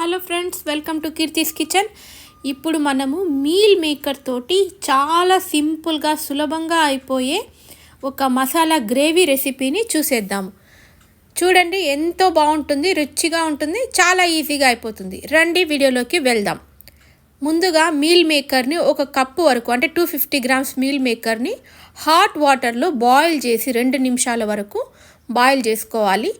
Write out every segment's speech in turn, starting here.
Hello friends welcome to Keerthi's kitchen. ఇప్పుడు మనము meal maker తోటి చాలా సింపుల్గా సులభంగా అయిపోయే ఒక మసాలా గ్రేవీ రెసిపీని చూసేద్దాము చూడండి ఎంతో బాగుంటుంది రుచిగా ఉంటుంది చాలా ఈజీగా అయిపోతుంది. రండి వీడియోలోకి వెళ్దాం. ముందుగా మీల్ మేకర్ని ఒక కప్పు వరకు అంటే టూ ఫిఫ్టీ గ్రామ్స్ మీల్ మేకర్ని హాట్ వాటర్లో బాయిల్ చేసి రెండు నిమిషాల వరకు బాయిల్ చేసుకోవాలి.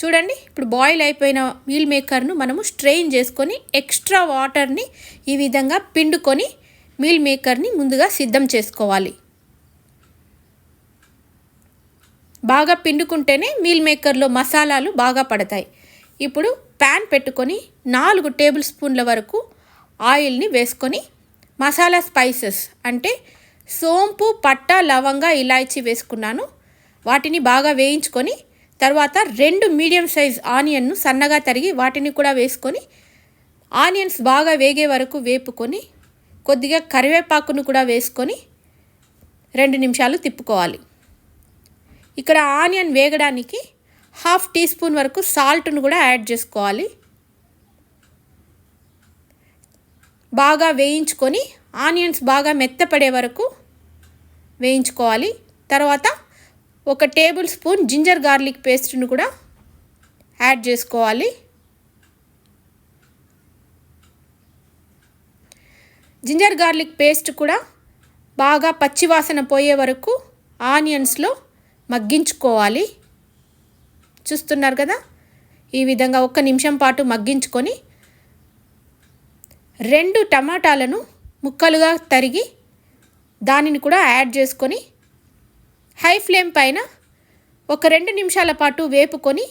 చూడండి ఇప్పుడు బాయిల్ అయిపోయిన మీల్ మేకర్ను మనము స్ట్రెయిన్ చేసుకొని ఎక్స్ట్రా వాటర్ని ఈ విధంగా పిండుకొని మీల్ మేకర్ని ముందుగా సిద్ధం చేసుకోవాలి. బాగా పిండుకుంటేనే మీల్ మేకర్లో మసాలాలు బాగా పడతాయి. ఇప్పుడు ప్యాన్ పెట్టుకొని నాలుగు టేబుల్ స్పూన్ల వరకు ఆయిల్ని వేసుకొని మసాలా స్పైసెస్ అంటే సోంపు పట్ట లవంగ ఇలాచి వేసుకున్నాను. వాటిని బాగా వేయించుకొని తర్వాత రెండు మీడియం సైజ్ ఆనియన్ను సన్నగా తరిగి వాటిని కూడా వేసుకొని ఆనియన్స్ బాగా వేగే వరకు వేపుకొని కొద్దిగా కరివేపాకును కూడా వేసుకొని రెండు నిమిషాలు తిప్పుకోవాలి. ఇక్కడ ఆనియన్ వేగడానికి హాఫ్ టీ స్పూన్ వరకు సాల్ట్ను కూడా యాడ్ చేసుకోవాలి. బాగా వేయించుకొని ఆనియన్స్ బాగా మెత్తపడే వరకు వేయించుకోవాలి. తర్వాత ఒక టేబుల్ స్పూన్ జింజర్ గార్లిక్ పేస్ట్ను కూడా యాడ్ చేసుకోవాలి. జింజర్ గార్లిక్ పేస్ట్ కూడా బాగా పచ్చివాసన పోయే వరకు ఆనియన్స్లో మగ్గించుకోవాలి. చూస్తున్నారు కదా? ఈ విధంగా ఒక్క నిమిషం పాటు మగ్గించుకొని రెండు టమాటాలను ముక్కలుగా తరిగి దానిని కూడా యాడ్ చేసుకొని హై ఫ్లేమ్ పైన ఒక రెండు నిమిషాల పాటు వేపుకొని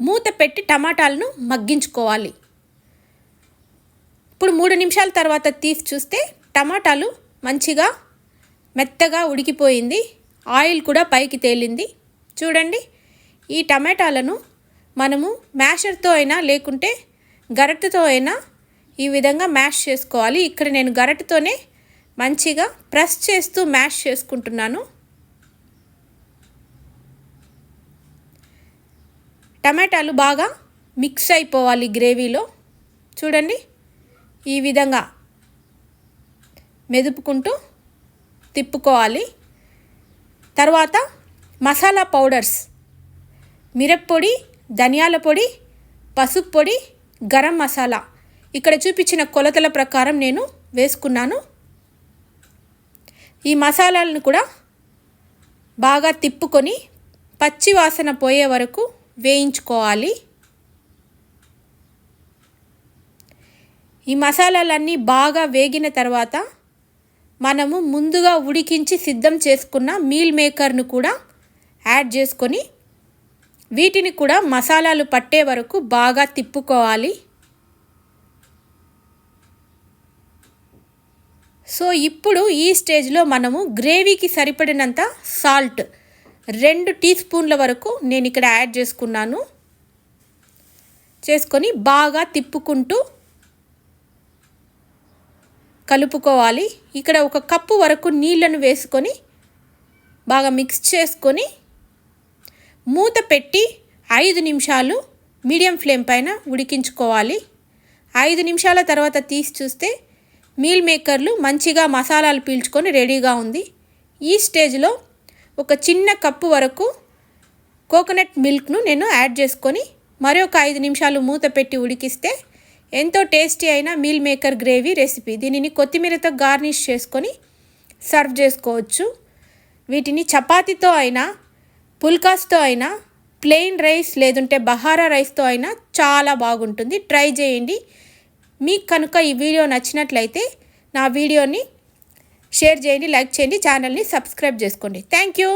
మూత పెట్టి టమాటాలను మగ్గించుకోవాలి. ఇప్పుడు మూడు నిమిషాల తర్వాత తీసి చూస్తే టమాటాలు మంచిగా మెత్తగా ఉడికిపోయింది. ఆయిల్ కూడా పైకి తేలింది. చూడండి ఈ టమాటాలను మనము మ్యాషర్తో అయినా లేకుంటే గరటతో అయినా ఈ విధంగా మ్యాష్ చేసుకోవాలి. ఇక్కడ నేను గరటతోనే మంచిగా ప్రెస్ చేస్తూ మ్యాష్ చేసుకుంటున్నాను. టమాటాలు బాగా మిక్స్ అయిపోవాలి గ్రేవీలో. చూడండి ఈ విధంగా మెదుపుకుంటూ తిప్పుకోవాలి. తర్వాత మసాలా పౌడర్స్ మిరప్పొడి ధనియాల పొడి పసుపు పొడి గరం మసాలా. ఇక్కడ చూపించిన కొలతల ప్రకారం నేను వేసుకున్నాను. ఈ మసాలాలను కూడా బాగా తిప్పుకొని పచ్చి వాసన పోయే వరకు వేయించుకోవాలి. ఈ మసాలాలన్నీ బాగా వేగిన తర్వాత మనము ముందుగా ఉడికించి సిద్ధం చేసుకున్న మీల్ మేకర్ను కూడా యాడ్ చేసుకొని వీటిని కూడా మసాలాలు పట్టే వరకు బాగా తిప్పుకోవాలి. సో ఇప్పుడు ఈ స్టేజ్లో మనము గ్రేవీకి సరిపడినంత సాల్ట్ రెండు టీ స్పూన్ల వరకు నేను ఇక్కడ యాడ్ చేసుకున్నాను. చేసుకొని బాగా తిప్పుకుంటూ కలుపుకోవాలి. ఇక్కడ ఒక కప్పు వరకు నీళ్ళను వేసుకొని బాగా మిక్స్ చేసుకొని మూత పెట్టి ఐదు నిమిషాలు మీడియం ఫ్లేమ్ పైన ఉడికించుకోవాలి. ఐదు నిమిషాల తర్వాత తీసి చూస్తే మీల్ మేకర్లు మంచిగా మసాలాలు పీల్చుకొని రెడీగా ఉంది. ఈ స్టేజ్లో ఒక చిన్న కప్పు వరకు కోకోనట్ మిల్క్ను నేను యాడ్ చేసుకొని మరొక ఐదు నిమిషాలు మూత పెట్టి ఉడికిస్తే ఎంతో టేస్టీ అయిన మీల్ మేకర్ గ్రేవీ రెసిపీ. దీనిని కొత్తిమీరతో గార్నిష్ చేసుకొని సర్వ్ చేసుకోవచ్చు. వీటిని చపాతీతో అయినా పుల్కాస్తో అయినా ప్లెయిన్ రైస్ లేదంటే బహారా రైస్తో అయినా చాలా బాగుంటుంది. ట్రై చేయండి. మీకు కనుక ఈ వీడియో నచ్చినట్లయితే నా వీడియోని షేర్ చేయండి లైక్ చేయండి ఛానల్ని సబ్స్క్రైబ్ చేసుకోండి. Thank you.